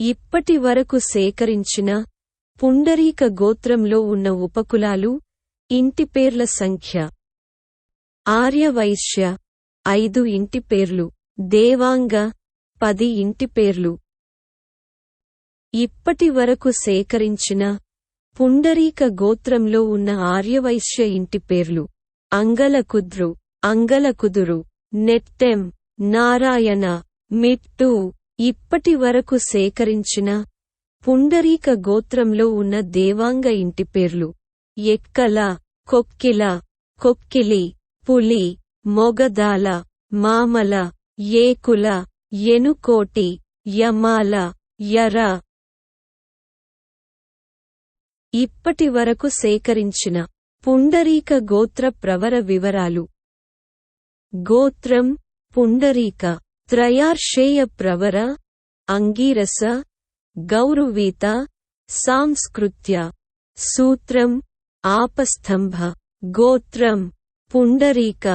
ఇప్పటి వరకు సేకరించిన పుండరీక గోత్రంలో ఉన్న ఉపకులాలు ఇంటిపేర్ల సంఖ్య. ఆర్యవైశ్య ఐదు ఇంటిపేర్లు దేవాంగ పది ఇంటిపేర్లు ఇప్పటి వరకు సేకరించిన పుండరీక గోత్రంలో ఉన్న ఆర్యవైశ్య ఇంటిపేర్లు అంగలకుద్రు అంగలకుదురు నెట్టెం నారాయణ మిట్టు ఇప్పటి వరకు సేకరించిన పుండరీక గోత్రంలో ఉన్న దేవాంగ ఇంటి పేర్లు. ఎక్కల కొక్కిల కొక్కిలి పులి మొగదాల మామల ఏకుల ఎనుకోటి యమాల యర. ఇప్పటి వరకు సేకరించిన పుండరీక గోత్ర ప్రవర వివరాలు. గోత్రం పుండరీక. త్రయార్షేయ ప్రవర అంగీరస గౌరవీత సాంస్కృత్య సూత్రం ఆపస్తంభ గోత్రం పుండరీక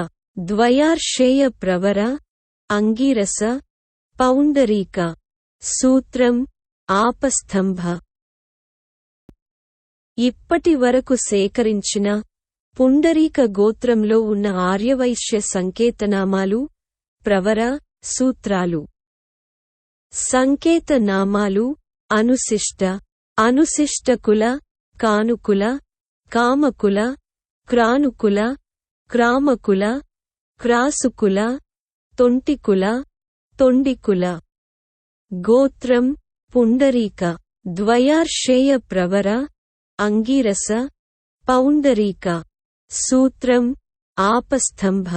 ద్వయార్షేయ ప్రవర అంగీరస పౌండరీక సూత్రం ఆపస్తంభ ఇప్పటి వరకు సేకరించిన పుండరీక గోత్రంలో ఉన్న ఆర్యవైశ్య సంకేతనామాలు ప్రవర సూత్రాలు. సంకేత నామాలు అనుశిష్ట అనుశిష్టకుల కానుకుల కామకుల క్రానుకుల క్రామకుల క్రాసుకుల తొంటికుల తొండికుల. గోత్రం పుండరీక ద్వయార్షేయ ప్రవర అంగీరస పౌండరీక. సూత్రం ఆపస్తంభ